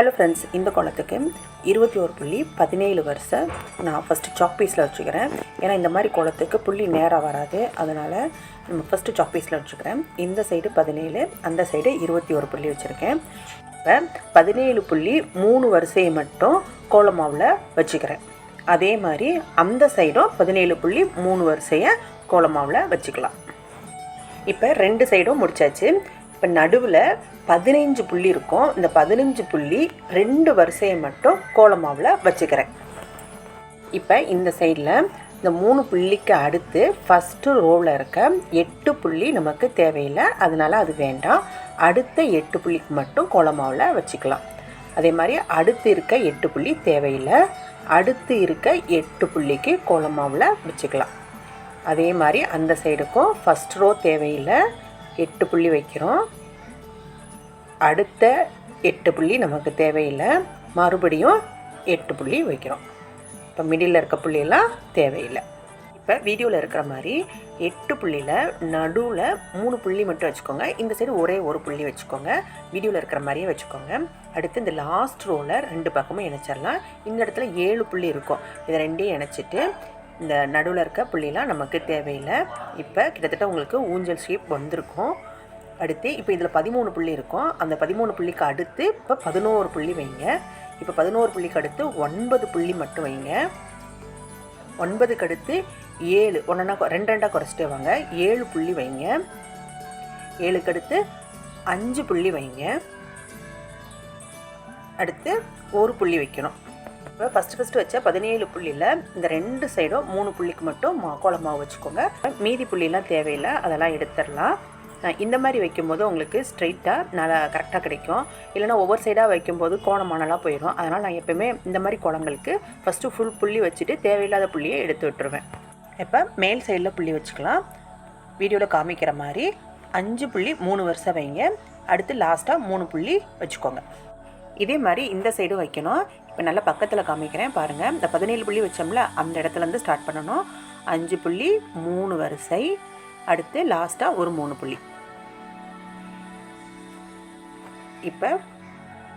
Hello friends இந்த கோலத்துக்கு இருபத்தி ஒரு புள்ளி பதினேழு வருஷம் நான் ஃபஸ்ட்டு சாக் பீஸில் வச்சுக்கிறேன். ஏன்னா இந்த மாதிரி கோலத்துக்கு புள்ளி நேராக வராது. அதனால் நம்ம ஃபஸ்ட்டு சாக் பீஸில் வச்சுக்கிறேன். இந்த சைடு பதினேழு அந்த சைடு இருபத்தி ஒரு புள்ளி வச்சுருக்கேன். இப்போ பதினேழு புள்ளி மூணு வரிசையை மட்டும் கோலமாவில் வச்சுக்கிறேன். அதே மாதிரி அந்த சைடும் பதினேழு புள்ளி மூணு வரிசையை கோலமாவில் வச்சுக்கலாம். இப்போ ரெண்டு சைடும் முடிச்சாச்சு. இப்போ நடுவில் பதினைஞ்சு புள்ளி இருக்கும். இந்த பதினஞ்சு புள்ளி ரெண்டு வரிசையை மட்டும் கோலமாவில் வச்சுக்கிறேன். இப்போ இந்த சைடில் இந்த மூணு புள்ளிக்கு அடுத்து ஃபஸ்ட்டு ரோவில் இருக்க எட்டு புள்ளி நமக்கு தேவையில்லை. அதனால் அது வேண்டாம். அடுத்த எட்டு புள்ளிக்கு மட்டும் கோலமாவில் வச்சுக்கலாம். அதே மாதிரி அடுத்து இருக்க எட்டு புள்ளி தேவையில்லை. அடுத்து இருக்க எட்டு புள்ளிக்கு கோலமாவில் வச்சுக்கலாம். அதே மாதிரி அந்த சைடுக்கும் ஃபஸ்ட் ரோ தேவையில்லை. எட்டு புள்ளி வைக்கிறோம். அடுத்த எட்டு புள்ளி நமக்கு தேவையில்லை. மறுபடியும் எட்டு புள்ளி வைக்கிறோம். இப்போ மிடில் இருக்க புள்ளியெல்லாம் தேவையில்லை. இப்போ வீடியோவில் இருக்கிற மாதிரி எட்டு புள்ளியில் நடுவில் மூணு புள்ளி மட்டும் வச்சுக்கோங்க. இந்த சைடு ஒரே ஒரு புள்ளி வச்சுக்கோங்க. வீடியோவில் இருக்கிற மாதிரியே வச்சுக்கோங்க. அடுத்து இந்த லாஸ்ட் ரோவில் ரெண்டு பக்கமும் இணைச்சிடலாம். இந்த இடத்துல ஏழு புள்ளி இருக்கும். இதை ரெண்டையும் இணைச்சிட்டு இந்த நடுவில் இருக்க புள்ளிலாம் நமக்கு தேவையில்லை. இப்போ கிட்டத்தட்ட உங்களுக்கு ஊஞ்சல் ஷேப் வந்திருக்கும். அடுத்து இப்போ இதில் பதிமூணு புள்ளி இருக்கும். அந்த பதிமூணு புள்ளிக்கு அடுத்து இப்போ பதினோரு புள்ளி வைங்க. இப்போ பதினோரு புள்ளிக்கு அடுத்து ஒன்பது புள்ளி மட்டும் வைங்க. ஒன்பதுக்கு அடுத்து ஏழு ஒன்றா ரெண்டு ரெண்டாக குறைச்சிட்டே வாங்க. ஏழு புள்ளி வைங்க. ஏழுக்கு அடுத்து அஞ்சு புள்ளி வைங்க. அடுத்து ஒரு புள்ளி வைக்கணும். இப்போ ஃபஸ்ட்டு ஃபஸ்ட்டு வச்ச பதினேழு புள்ளியில் இந்த ரெண்டு சைடும் மூணு புள்ளிக்கு மட்டும் மா கோலம் வச்சுக்கோங்க. மீதி புள்ளிலாம் தேவையில்லை அதெல்லாம் எடுத்துடலாம். இந்த மாதிரி வைக்கும்போது உங்களுக்கு ஸ்ட்ரைட்டாக நல்லா கரெக்டாக கிடைக்கும். இல்லைனா ஒவ்வொரு சைடாக வைக்கும்போது கோணமானலாம் போயிடும். அதனால் நான் எப்போயுமே இந்த மாதிரி கோலங்களுக்கு ஃபஸ்ட்டு ஃபுல் புள்ளி வச்சுட்டு தேவையில்லாத புள்ளியை எடுத்து விட்டுருவேன். இப்போ மேல் சைடில் புள்ளி வச்சுக்கலாம். வீடியோவில் காமிக்கிற மாதிரி அஞ்சு புள்ளி மூணு வருஷம் வைங்க. அடுத்து லாஸ்ட்டாக மூணு புள்ளி வச்சுக்கோங்க. இதே மாதிரி இந்த சைடும் வைக்கணும். இப்போ நல்லா பக்கத்தில் காமிக்கிறேன் பாருங்கள் இந்த பதினேழு புள்ளி வச்சோம்ல அந்த இடத்துலேருந்து ஸ்டார்ட் பண்ணணும். அஞ்சு புள்ளி மூணு வரிசை. அடுத்து லாஸ்ட்டாக ஒரு மூணு புள்ளி. இப்போ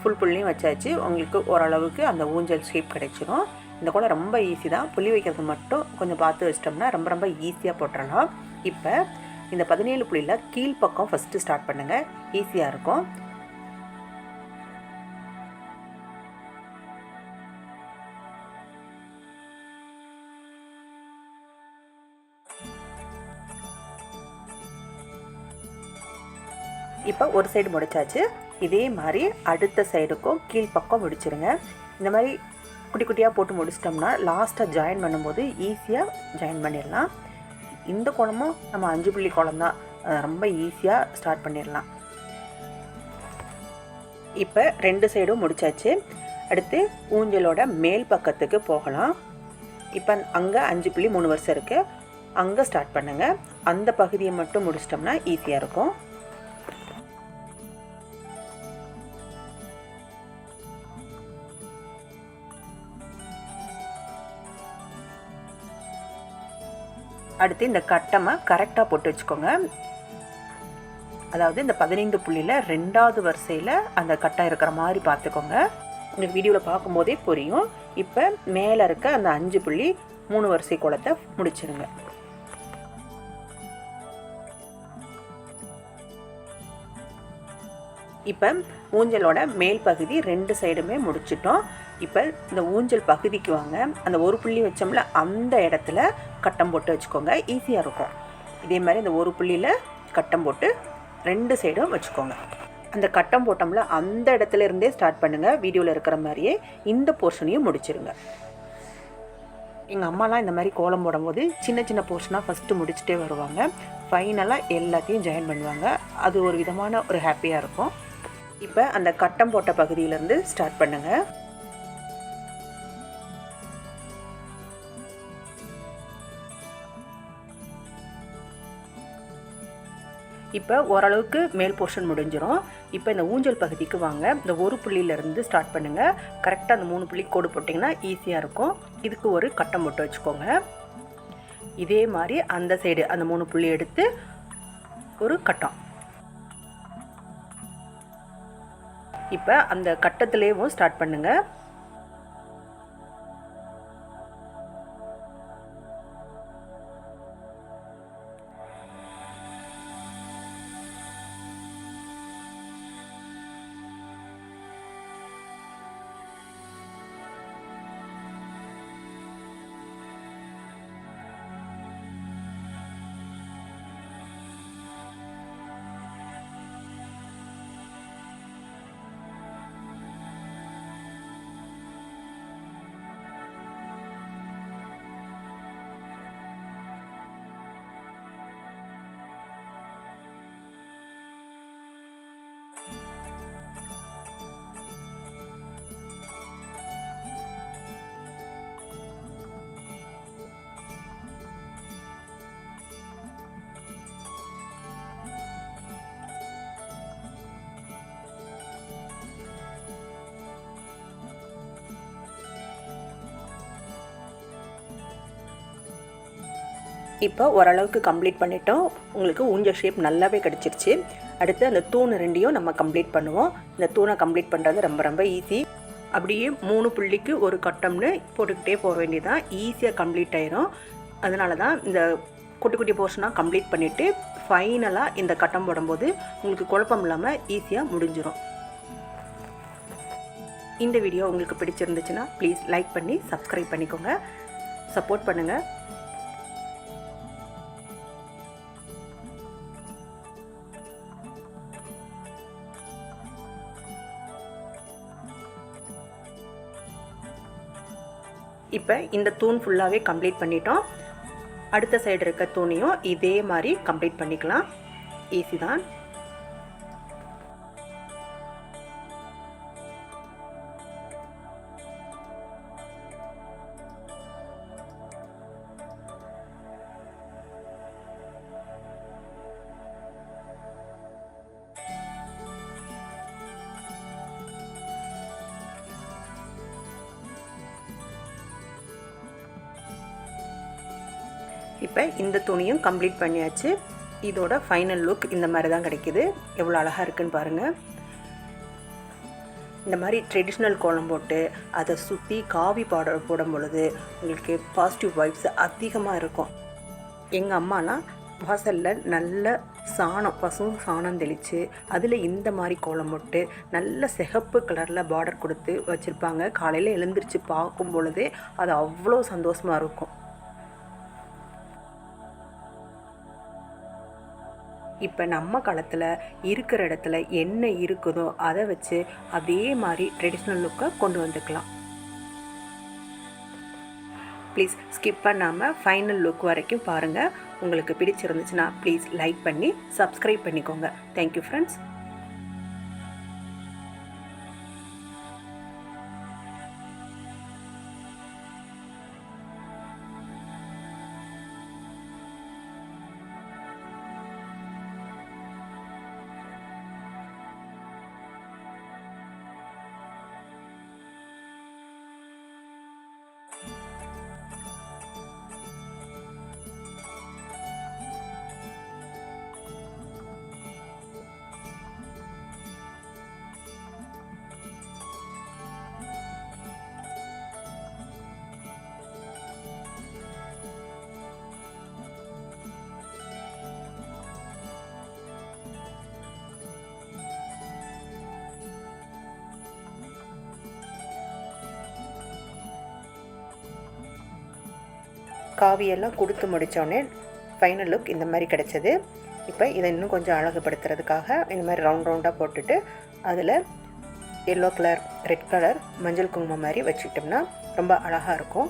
ஃபுல் புள்ளியும் வச்சாச்சு. உங்களுக்கு ஓரளவுக்கு அந்த ஊஞ்சல் ஷேப் கிடைச்சிரும். இந்த கூட ரொம்ப ஈஸி தான். புள்ளி வைக்கிறது மட்டும் கொஞ்சம் பார்த்து வச்சிட்டோம்னா ரொம்ப ரொம்ப ஈஸியாக போட்டுடலாம் இப்போ இந்த பதினேழு புள்ளியில் கீழ்ப்பக்கம் ஃபஸ்ட்டு ஸ்டார்ட் பண்ணுங்கள் ஈஸியாக இருக்கும். இப்போ ஒரு சைடு முடிச்சாச்சு. இதே மாதிரி அடுத்த சைடுக்கும் கீழ்ப்பக்கம் முடிச்சிருங்க. இந்த மாதிரி குட்டி குட்டியாக போட்டு முடிச்சிட்டோம்னா லாஸ்ட்டாக ஜாயின் பண்ணும்போது ஈஸியாக ஜாயின் பண்ணிடலாம். இந்த குளமும் நம்ம அஞ்சு புள்ளி குளம் தான். ரொம்ப ஈஸியாக ஸ்டார்ட் பண்ணிடலாம். இப்போ ரெண்டு சைடும் முடிச்சாச்சு. அடுத்து ஊஞ்சலோட மேல் பக்கத்துக்கு போகலாம். இப்போ அங்கே அஞ்சு புள்ளி மூணு வருஷம் இருக்குது அங்கே ஸ்டார்ட் பண்ணுங்கள் அந்த பகுதியை மட்டும் முடிச்சிட்டோம்னா ஈஸியாக இருக்கும். அடுத்து இந்த கட்டமை கரெக்டாக போட்டு வச்சுக்கோங்க. அதாவது இந்த பதினைந்து புள்ளியில் ரெண்டாவது வரிசையில் அந்த கட்டம் இருக்கிற மாதிரி பார்த்துக்கோங்க. உங்களுக்கு வீடியோவில் பார்க்கும்போதே புரியும். இப்போ மேலே இருக்க அந்த அஞ்சு புள்ளி மூணு வரிசை குளத்தை முடிச்சிருங்க. இப்போ ஊஞ்சலோட மேல் பகுதி ரெண்டு சைடுமே முடிச்சிட்டோம். இப்போ இந்த ஊஞ்சல் பகுதிக்கு வாங்க. அந்த ஒரு புள்ளி வச்சோம்ல அந்த இடத்துல கட்டம் போட்டு வச்சுக்கோங்க. ஈஸியாக இருக்கும். இதே மாதிரி இந்த ஒரு புள்ளியில் கட்டம் போட்டு ரெண்டு சைடும் வச்சுக்கோங்க. அந்த கட்டம் போட்டோம்ல அந்த இடத்துல இருந்தே ஸ்டார்ட் பண்ணுங்கள் வீடியோவில் இருக்கிற மாதிரியே இந்த போர்ஷனையும் முடிச்சிருங்க. எங்கள் அம்மாலாம் இந்த மாதிரி கோலம் போடும்போது சின்ன சின்ன போர்ஷனாக ஃபஸ்ட்டு முடிச்சுட்டே வருவாங்க. ஃபைனலாக எல்லாத்தையும் ஜாயின் பண்ணுவாங்க. அது ஒரு விதமான ஒரு ஹாப்பியாக இருக்கும். இப்போ அந்த கட்டம் போட்ட பகுதியிலேருந்து ஸ்டார்ட் பண்ணுங்கள் இப்போ ஓரளவுக்கு மேல் போர்ஷன் முடிஞ்சிடும் இப்போ இந்த ஊஞ்சல் பகுதிக்கு வாங்க. இந்த ஒரு புள்ளியிலேருந்து ஸ்டார்ட் பண்ணுங்கள் கரெக்டாக அந்த மூணு புள்ளி கோடு போட்டிங்கன்னா ஈஸியாக இருக்கும். இதுக்கு ஒரு கட்டம் போட்டு வச்சுக்கோங்க. இதே மாதிரி அந்த சைடு அந்த மூணு புள்ளி எடுத்து ஒரு கட்டம். இப்போ அந்த கட்டத்துலேயும் ஸ்டார்ட் பண்ணுங்கள் இப்போ ஓரளவுக்கு கம்ப்ளீட் பண்ணிட்டோம். உங்களுக்கு ஊஞ்ச ஷேப் நல்லாவே கிடச்சிருச்சு. அடுத்து அந்த தூண் ரெண்டையும் நம்ம கம்ப்ளீட் பண்ணுவோம். இந்த தூணை கம்ப்ளீட் பண்ணுறது ரொம்ப ரொம்ப ஈஸி அப்படியே மூணு புள்ளிக்கு ஒரு கட்டம்னு போட்டுக்கிட்டே போக வேண்டியதான் ஈஸியாக கம்ப்ளீட் ஆயிரும். அதனால தான் இந்த குட்டி குட்டி போர்ஷனாக கம்ப்ளீட் பண்ணிவிட்டு ஃபைனலாக இந்த கட்டம் போடும்போது உங்களுக்கு குழப்பம் இல்லாமல் ஈஸியாக முடிஞ்சிடும் இந்த வீடியோ உங்களுக்கு பிடிச்சிருந்துச்சுன்னா ப்ளீஸ் லைக் பண்ணி சப்ஸ்கிரைப் பண்ணிக்கோங்க. சப்போர்ட் பண்ணுங்கள் இப்போ இந்த தூண் ஃபுல்லாகவே கம்ப்ளீட் பண்ணிட்டோம். அடுத்த சைடு இருக்க தூணையும் இதே மாதிரி கம்ப்ளீட் பண்ணிக்கலாம். ஈஸி தான். இப்போ இந்த துணியும் கம்ப்ளீட் பண்ணியாச்சு. இதோட ஃபைனல் லுக் இந்த மாதிரி தான் கிடைக்கிது. எவ்வளோ அழகாக இருக்குன்னு பாருங்கள் இந்த மாதிரி ட்ரெடிஷ்னல் கோலம் போட்டு அதை சுற்றி காவி பாட போடும் பொழுது உங்களுக்கு பாசிட்டிவ் வைப்ஸ் அதிகமாக இருக்கும். எங்கள் அம்மாலாம் வாசலில் நல்ல சாணம் பசு சாணம் தெளித்து அதில் இந்த மாதிரி கோலம் போட்டு நல்ல சிகப்பு கலரில் பார்டர் கொடுத்து வச்சுருப்பாங்க. காலையில் எழுந்திரிச்சு பார்க்கும் பொழுதே அது அவ்வளோ சந்தோஷமாக இருக்கும். இப்போ நம்ம காலத்தில் இருக்கிற இடத்துல என்ன இருக்குதோ அதை வச்சு அதே மாதிரி ட்ரெடிஷ்னல் லுக்கை கொண்டு வந்துக்கலாம். ப்ளீஸ் ஸ்கிப் பண்ணாமல் ஃபைனல் லுக் வரைக்கும் பாருங்கள் உங்களுக்கு பிடிச்சிருந்துச்சுன்னா ப்ளீஸ் லைக் பண்ணி சப்ஸ்கிரைப் பண்ணிக்கோங்க. தேங்க்யூ ஃப்ரெண்ட்ஸ் காவியெல்லாம் கொடுத்து முடித்தோடனே ஃபைனல் லுக் இந்த மாதிரி கிடச்சிது. இப்போ இதை இன்னும் கொஞ்சம் அழகுபடுத்துறதுக்காக இந்த மாதிரி ரவுண்ட் ரவுண்டாக போட்டுட்டு அதில் எல்லோ கலர் ரெட் கலர் மஞ்சள் குங்குமம் மாதிரி வச்சுக்கிட்டோம்னா ரொம்ப அழகாக இருக்கும்.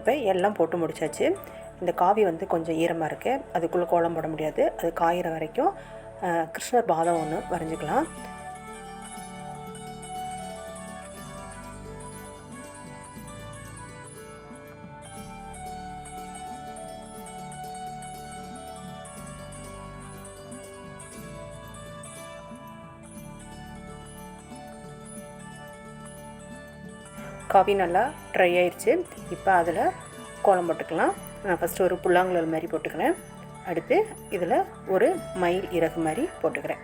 இப்போ எல்லாம் போட்டு முடிச்சாச்சு. இந்த காவி வந்து கொஞ்சம் ஈரமாக இருக்குது அதுக்குள்ளே கோலம் போட முடியாது. அது காயிற வரைக்கும் கிருஷ்ணர் பாதம் ஒன்று வரைஞ்சிக்கலாம். காவி நல்லா ட்ரை ஆயிடுச்சு இப்போ அதில் கோலம் போட்டுக்கலாம். நான் ஃபஸ்ட்டு ஒரு புல்லாங்குழல் மாதிரி போட்டுக்கிறேன். அடுத்து இதில் ஒரு மயில் இறகு மாதிரி போட்டுக்கிறேன்.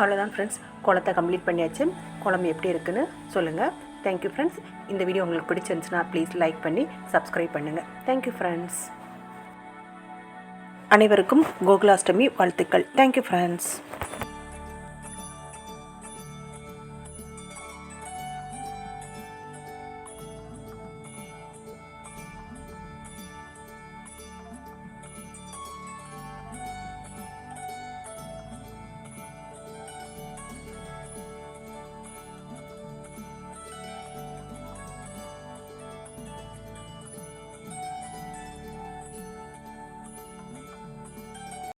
அவ்வளோதான் ஃப்ரெண்ட்ஸ் குளத்தை கம்ப்ளீட் பண்ணியாச்சு. குழம்பு எப்படி இருக்குன்னு சொல்லுங்கள் தேங்க்யூ ஃப்ரெண்ட்ஸ் இந்த வீடியோ உங்களுக்கு பிடிச்சிருந்துச்சுன்னா ப்ளீஸ் லைக் பண்ணி சப்ஸ்கிரைப் பண்ணுங்கள் தேங்க்யூ ஃப்ரெண்ட்ஸ் அனைவருக்கும் கோகுலாஷ்டமி வாழ்த்துக்கள். Thank you friends